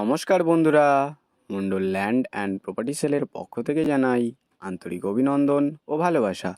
নমস্কার বন্ধুরা। Mondal land and property সেলের পক্ষ থেকে জানাই আন্তরিক অভিনন্দন ও ভালোবাসা।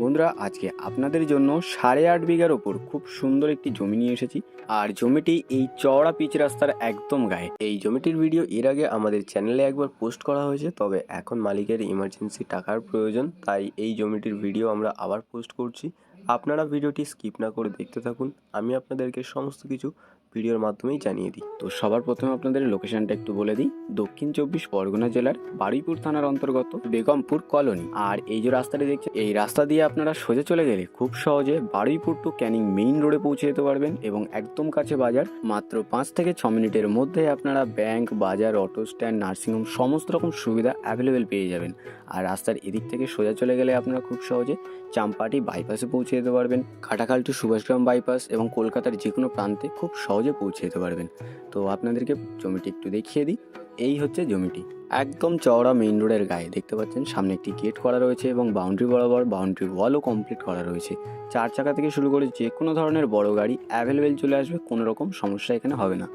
বন্ধুরা, আজকে আপনাদের জন্য সাড়ে আট বিঘার ওপর খুব সুন্দর একটি জমি নিয়ে এসেছি। আর জমিটি এই চওড়া পিচ রাস্তার একদম গায়ে। এই জমিটির ভিডিও এর আগে আমাদের চ্যানেলে একবার পোস্ট করা হয়েছে, তবে এখন মালিকের ইমার্জেন্সি টাকার প্রয়োজন, তাই এই জমিটির ভিডিও আমরা আবার পোস্ট করছি। আপনারা ভিডিওটি স্কিপ না করে দেখতে থাকুন। আমি আপনাদেরকে সমস্ত কিছু ভিডিওর মাধ্যমেই জানিয়ে দিই। তো সবার প্রথমে আপনাদের লোকেশনটা একটু বলে দিই। দক্ষিণ চব্বিশ পরগনা জেলার বারুইপুর থানার অন্তর্গত বেগমপুর কলোনি আর এই যে রাস্তাটি দেখছেন, এই রাস্তা দিয়ে আপনারা সোজা চলে গেলে খুব সহজে বারুইপুর টু ক্যানিং মেইন রোডে পৌঁছে যেতে পারবেন এবং একদম কাছে বাজার, মাত্র পাঁচ থেকে ছ মিনিটের মধ্যে আপনারা ব্যাংক বাজার অটো স্ট্যান্ড নার্সিংহোম সমস্ত রকম সুবিধা অ্যাভেলেবেল পেয়ে যাবেন। আর রাস্তার এদিক থেকে সোজা চলে গেলে আপনারা খুব সহজে চাম্পাটি বাইপাসে পৌঁছে যেতে পারবেন। খাটাখাল টু সুভাষগ্রাম বাইপাস এবং কলকাতার যে কোনো প্রান্তে খুব সহজে পৌঁছে যেতে পারবেন। তো আপনাদেরকে জমিটি একটু দেখিয়ে দিই। এই হচ্ছে জমিটি। একদম চওড়া মেইন রোডের গায়ে। দেখতে পাচ্ছেন, সামনে একটি গেট করা রয়েছে এবং বাউন্ডারি বরাবর বাউন্ডারি ওয়ালও কমপ্লিট করা রয়েছে। চার চাকা থেকে শুরু করে যে কোনো ধরনের বড় গাড়ি অ্যাভেলেবেল চলে আসবে, কোনো রকম সমস্যা এখানে হবে না।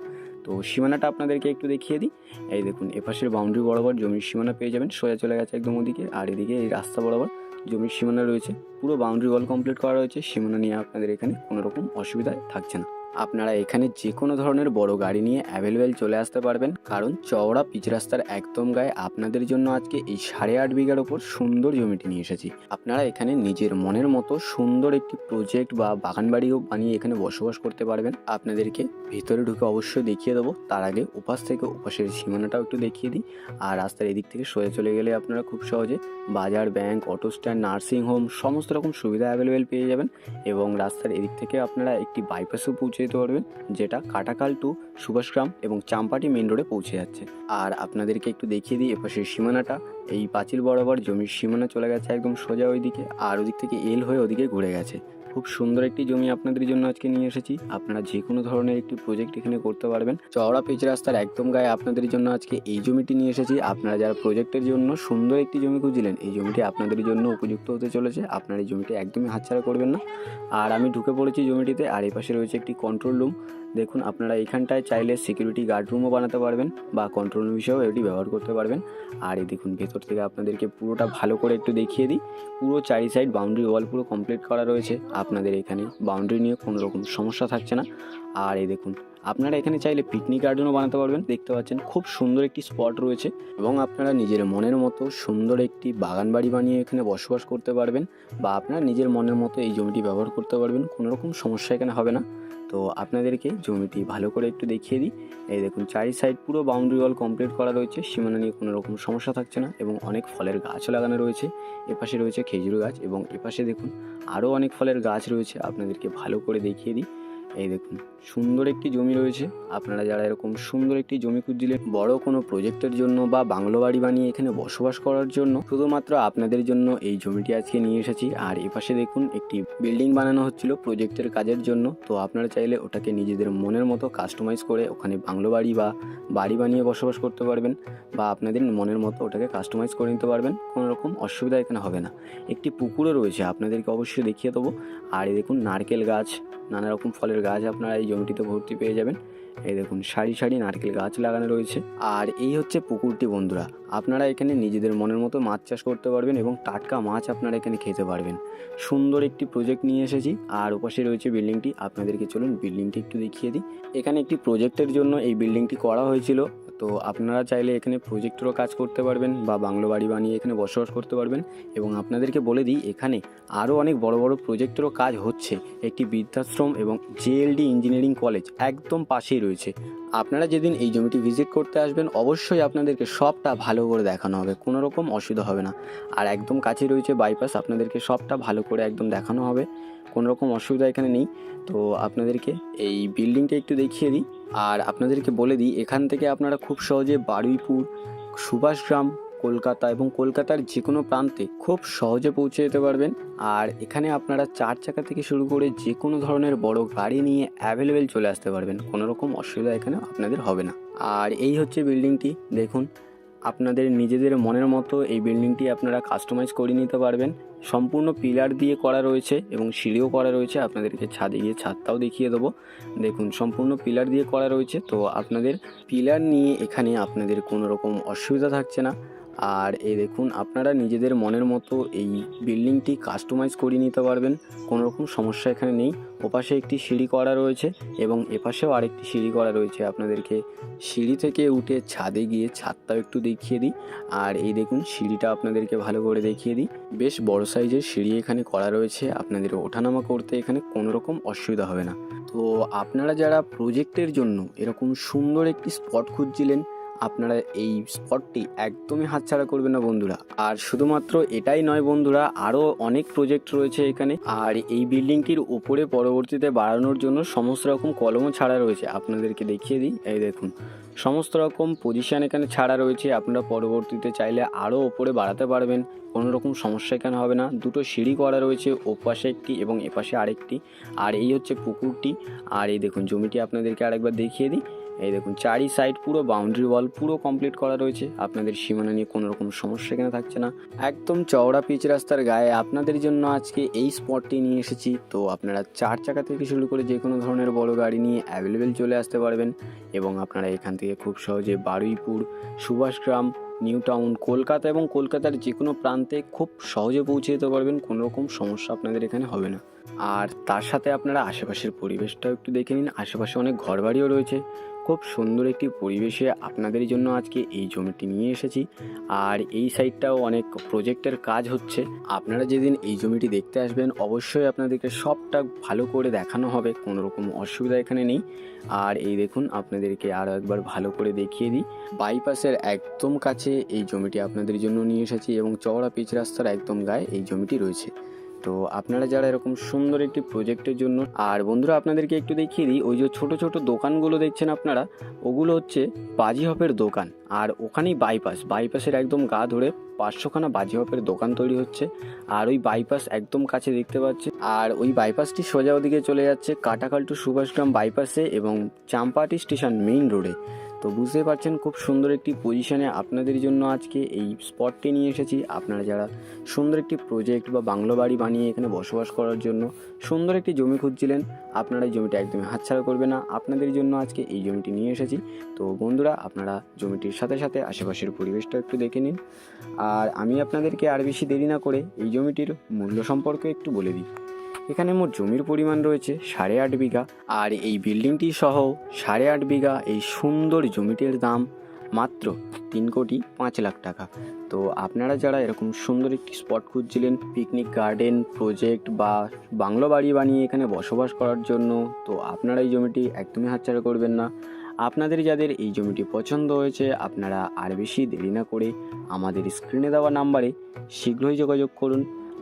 তো সীমানাটা আপনাদেরকে একটু দেখিয়ে দিই। এই দেখুন, এপাশের বাউন্ডারি বরাবর জমির সীমানা পেয়ে যাবেন। সোজা চলে গেছে একদম ওদিকে আর এদিকে এই রাস্তা বরাবর জমির সীমানা রয়েছে। পুরো বাউন্ডারি ওয়াল কমপ্লিট করা রয়েছে। সীমানা নিয়ে আপনাদের এখানে কোনো রকম অসুবিধা থাকছে না। আপনারা এখানে যে কোনো ধরনের বড় গাড়ি নিয়ে অ্যাভেলেবেল চলে আসতে পারবেন। কারণ চওড়া পিচ রাস্তার একদম গায়ে আপনাদের জন্য আজকে এই সাড়ে আট বিঘার ওপর সুন্দর জমিটি নিয়ে এসেছি। আপনারা এখানে নিজের মনের মতো সুন্দর একটি প্রজেক্ট বা বাগান বাড়িও বানিয়ে এখানে বসবাস করতে পারবেন। আপনাদেরকে ভিতরে ঢুকে অবশ্যই দেখিয়ে দেবো। তার আগে উপাস থেকে উপাসের সীমানাটাও একটু দেখিয়ে দিই। আর রাস্তার এদিক থেকে সরে চলে গেলে আপনারা খুব সহজে বাজার bank auto stand nursing home সমস্ত রকম সুবিধা অ্যাভেলেবেল পেয়ে যাবেন। এবং রাস্তার এদিক থেকে আপনারা একটি বাইপাসেও পৌঁছে যেতে পারবেন যেটা কাটাকাল টু সুভাষগ্রাম এবং চাম্পাটি মেন রোডে পৌঁছে যাচ্ছে। আর আপনাদেরকে একটু দেখিয়ে দিই, এপাশের সীমানাটা, এই পাঁচিল বরাবর জমির সীমানা চলে গেছে একদম সোজা ওইদিকে, আর ওদিক থেকে এল হয়ে ওদিকে ঘুরে গেছে। খুব সুন্দর একটি জমি আপনাদের জন্য আজকে নিয়ে এসেছি। আপনারা যে কোনো ধরনের একটি প্রজেক্ট এখানে করতে পারবেন। চওড়া পিচ রাস্তার একদম গায়ে আপনাদের জন্য আজকে এই জমিটি নিয়ে এসেছি। আপনারা যারা প্রজেক্টের জন্য সুন্দর একটি জমি খুঁজছিলেন, এই জমিটি আপনাদের জন্য উপযুক্ত হতে চলেছে। আপনার এই জমিটি একদমই হাতছাড়া করবেন না। আর আমি ঢুকে পড়েছি জমিটিতে, আর এই পাশে রয়েছে একটি কন্ট্রোল রুম দেখুন, আপনারা এখানটায় চাইলে সিকিউরিটি গার্ড রুমও বানাতে পারবেন বা কন্ট্রোল রুম হিসেবেও এটি ব্যবহার করতে পারবেন। আর এই দেখুন, ভেতর থেকে আপনাদেরকে পুরোটা ভালো করে একটু দেখিয়ে দিই। পুরো চারি সাইড বাউন্ডারি ওয়াল পুরো কমপ্লিট করা রয়েছে। আপনাদের এখানে বাউন্ডারি নিয়ে কোনো রকম সমস্যা থাকছে না। আর এই দেখুন আপনারা এখানে চাইলে পিকনিক গার্ডেনও বানাতে পারবেন। দেখতে পাচ্ছেন খুব সুন্দর একটি স্পট রয়েছে এবং আপনারা নিজের মনের মতো সুন্দর একটি বাগান বাড়ি বানিয়ে এখানে বসবাস করতে পারবেন বা আপনারা নিজের মনের মতো এই জমিটি ব্যবহার করতে পারবেন। কোনো রকম সমস্যা এখানে হবে না। তো আপনাদেরকে জমিটি ভালো করে একটু দেখিয়ে দিই। এই দেখুন চারি সাইড পুরো বাউন্ডারি ওয়াল কমপ্লিট করা রয়েছে। সীমানা নিয়ে কোনো রকম সমস্যা থাকছে না এবং অনেক ফলের গাছও লাগানো রয়েছে। এপাশে রয়েছে খেজুর গাছ এবং এপাশে দেখুন আরও অনেক ফলের গাছ রয়েছে। আপনাদেরকে ভালো করে দেখিয়ে দিই। এই দেখুন, সুন্দর একটি জমি রয়েছে। আপনারা যারা এরকম সুন্দর একটি জমি খুঁজছিলেন, বড় কোনো প্রজেক্টের জন্য বা বাংলো বাড়ি বানিয়ে এখানে বসবাস করার জন্য, শুধুমাত্র আপনাদের জন্য এই জমিটি আজকে নিয়ে এসেছি। আর এপাশে দেখুন, একটি বিল্ডিং বানানো হচ্ছিল প্রজেক্টের কাজের জন্য। তো আপনারা চাইলে ওটাকে নিজেদের মনের মতো কাস্টমাইজ করে ওখানে বাংলো বাড়ি বা বাড়ি বানিয়ে বসবাস করতে পারবেন বা আপনাদের মনের মতো ওটাকে কাস্টমাইজ করে নিতে পারবেন। কোনো রকম অসুবিধা এখানে হবে না। একটি পুকুরও রয়েছে, আপনাদেরকে অবশ্যই দেখিয়ে দেবো। আর এই দেখুন, নারকেল গাছ নানা রকম ফলের গাছ আপনারা এই জমিটিতে ভর্তি পেয়ে যাবেন। এই দেখুন, সারি সারি নারকেল গাছ লাগানো রয়েছে। আর এই হচ্ছে পুকুরটি বন্ধুরা। আপনারা এখানে নিজেদের মনের মতো মাছ চাষ করতে পারবেন এবং টাটকা মাছ আপনারা এখানে খেতে পারবেন। সুন্দর একটি প্রজেক্ট নিয়ে এসেছি। আর ওপাশে রয়েছে বিল্ডিংটি আপনাদেরকে চলুন বিল্ডিংটি একটু দেখিয়ে দিই। এখানে একটি প্রজেক্টের জন্য এই বিল্ডিংটি করা হয়েছিল। তো আপনারা চাইলে এখানে প্রজেক্টেরও কাজ করতে পারবেন বা বাংলো বাড়ি বানিয়ে এখানে বসবাস করতে পারবেন এবং আপনাদেরকে বলে দিই, এখানে আরও অনেক বড় বড় প্রজেক্টেরও কাজ হচ্ছে। একটি বৃদ্ধাশ্রম এবং জেএলডি ইঞ্জিনিয়ারিং কলেজ একদম পাশেই রয়েছে। আপনারা যেদিন এই জমিটি ভিজিট করতে আসবেন, অবশ্যই আপনাদেরকে সবটা ভালো করে দেখানো হবে, কোনো রকম অসুবিধা হবে না। আর একদম কাছে রয়েছে বাইপাস আপনাদেরকে সবটা ভালো করে একদম দেখানো হবে। কোনো রকম অসুবিধা এখানে নেই। তো আপনাদেরকে এই বিল্ডিংটা একটু দেখিয়ে দিই। আর আপনাদেরকে বলে দিই, এখান থেকে আপনারা খুব সহজে বারুইপুর, সুভাষগ্রাম, কলকাতা এবং কলকাতার যে কোনো প্রান্তে খুব সহজে পৌঁছে যেতে পারবেন। আর এখানে আপনারা চার চাকা থেকে শুরু করে যে কোনো ধরনের বড় গাড়ি নিয়ে অ্যাভেলেবেল চলে আসতে পারবেন। কোনো রকম অসুবিধা এখানে আপনাদের হবে না। আর এই হচ্ছে বিল্ডিংটি, দেখুন। আপনাদের নিজেদের মনের মতো এই বিল্ডিংটি আপনারা কাস্টমাইজ করে নিতে পারবেন। সম্পূর্ণ পিলার দিয়ে করা রয়েছে এবং সিঁড়িও করা রয়েছে। আপনাদেরকে ছাদে গিয়ে ছাদটাও দেখিয়ে দেবো। দেখুন, সম্পূর্ণ পিলার দিয়ে করা রয়েছে। তো আপনাদের পিলার নিয়ে এখানে আপনাদের কোনো রকম অসুবিধা থাকছে না। আর এই দেখুন, আপনারা নিজেদের মনের মতো এই বিল্ডিংটি কাস্টমাইজ করে নিতে পারবেন। কোনো রকম সমস্যা এখানে নেই। ওপাশে একটি সিঁড়ি করা রয়েছে এবং এপাশেও আরেকটি সিঁড়ি করা রয়েছে। আপনাদেরকে সিঁড়ি থেকে উঠে ছাদে গিয়ে ছাদটাও একটু দেখিয়ে দিই। আর এই দেখুন, সিঁড়িটা আপনাদেরকে ভালো করে দেখিয়ে দিই। বেশ বড় সাইজের সিঁড়ি এখানে করা রয়েছে। আপনাদের ওঠানামা করতে এখানে কোনো রকম অসুবিধা হবে না। তো আপনারা যারা প্রজেক্টের জন্য এরকম সুন্দর একটি স্পট খুঁজছিলেন আপনারা এই স্পটটি একদমই হাতছাড়া করবেন না বন্ধুরা। আর শুধুমাত্র এটাই নয় বন্ধুরা আরও অনেক প্রজেক্ট রয়েছে এখানে। আর এই বিল্ডিংটির উপরে পরবর্তীতে বাড়ানোর জন্য সমস্ত রকম কলমও ছাড়া রয়েছে। আপনাদেরকে দেখিয়ে দিই, এই দেখুন। সমস্ত রকম পজিশান এখানে ছাড়া রয়েছে। আপনারা পরবর্তীতে চাইলে আরও ওপরে বাড়াতে পারবেন। কোনো রকম সমস্যা এখানে হবে না। দুটো সিঁড়ি করা রয়েছে, ওপাশে একটি এবং এপাশে আরেকটি। আর এই হচ্ছে পুকুরটি। আর এই দেখুন, জমিটি আপনাদেরকে আরেকবার দেখিয়ে দিই। এই দেখুন, চারি সাইড পুরো বাউন্ডারি ওয়াল পুরো কমপ্লিট করা রয়েছে। আপনাদের সীমানা নিয়ে কোনো রকম সমস্যা এখানে থাকছে না। একদম চওড়া পিচ রাস্তার গায়ে আপনাদের জন্য আজকে এই স্পটটি নিয়ে এসেছি। তো আপনারা চার চাকা থেকে শুরু করে যে কোনো ধরনের বড় গাড়ি নিয়ে অ্যাভেলেবেল চলে আসতে পারবেন এবং আপনারা এখান থেকে খুব সহজে বারুইপুর, সুভাষগ্রাম নিউ টাউন কলকাতা এবং কলকাতার যে কোনো প্রান্তে খুব সহজে পৌঁছে যেতে পারবেন। কোনো রকম সমস্যা আপনাদের এখানে হবে না। আর তার সাথে আপনারা আশেপাশের পরিবেশটাও একটু দেখে নিন। আশেপাশে অনেক ঘরবাড়িও রয়েছে। খুব সুন্দর একটি পরিবেশে আপনাদের জন্য আজকে এই জমিটি নিয়ে এসেছি। আর এই সাইডটাও অনেক প্রজেক্টের কাজ হচ্ছে। আপনারা যেদিন এই জমিটি দেখতে আসবেন, অবশ্যই আপনাদেরকে সবটা ভালো করে দেখানো হবে। কোনো রকম অসুবিধা এখানে নেই। আর এই দেখুন, আপনাদেরকে আরও একবার ভালো করে দেখিয়ে দিই। বাইপাসের একদম কাছে এই জমিটি আপনাদের জন্য নিয়ে এসেছি এবং চওড়া পিচ রাস্তার একদম গায়ে এই জমিটি রয়েছে। তো আপনারা যারা এরকম সুন্দর একটি প্রজেক্টের জন্য, আর বন্ধুরা আপনাদেরকে একটু দেখিয়ে দিই, ওই যে ছোট ছোট দোকানগুলো দেখছেন আপনারা, ওগুলো হচ্ছে বাজি হপের দোকান, আর ওখানেই বাইপাস বাইপাসের একদম গা ধরে পাঁচশোখানা বাজি হপের দোকান তৈরি হচ্ছে, আর ওই বাইপাস একদম কাছে দেখতে পাচ্ছি, আর ওই বাইপাসটি সোজা ওদিকে চলে যাচ্ছে কাটাকাল টু সুভাষগ্রাম বাইপাসে এবং চাম্পাটি স্টেশন মেইন রোডে তো বুঝতে পারছেন খুব সুন্দর একটি পজিশনে আপনাদের জন্য আজকে এই স্পটটি নিয়ে এসেছি। আপনারা যারা সুন্দর একটি প্রজেক্ট বা বাংলো বাড়ি বানিয়ে এখানে বসবাস করার জন্য সুন্দর একটি জমি খুঁজছিলেন, আপনারা এই জমিটা একদমই হাতছাড়া করবে না। আপনাদের জন্য আজকে এই জমিটি নিয়ে এসেছি। তো বন্ধুরা, আপনারা জমিটির সাথে সাথে আশেপাশের পরিবেশটা একটু দেখে নিন। আর আমি আপনাদেরকে আর বেশি দেরি না করে এই জমিটির মূল্য সম্পর্কে একটু বলে দিই। এখানে মোট জমির পরিমাণ রয়েছে সাড়ে আট বিঘা। আর এই বিল্ডিংটি সহ সাড়ে আট বিঘা এই সুন্দর জমিটির দাম মাত্র তিন কোটি পাঁচ লাখ টাকা। তো আপনারা যারা এরকম সুন্দর একটি স্পট খুঁজছিলেন পিকনিক গার্ডেন প্রজেক্ট বা বাংলো বাড়ি বানিয়ে এখানে বসবাস করার জন্য, তো আপনারা এই জমিটি একদমই হাতছাড়া করবেন না। আপনাদের যাদের এই জমিটি পছন্দ হয়েছে, আপনারা আর বেশি দেরি না করে আমাদের স্ক্রিনে দেওয়া নাম্বারে শীঘ্রই যোগাযোগ করুন।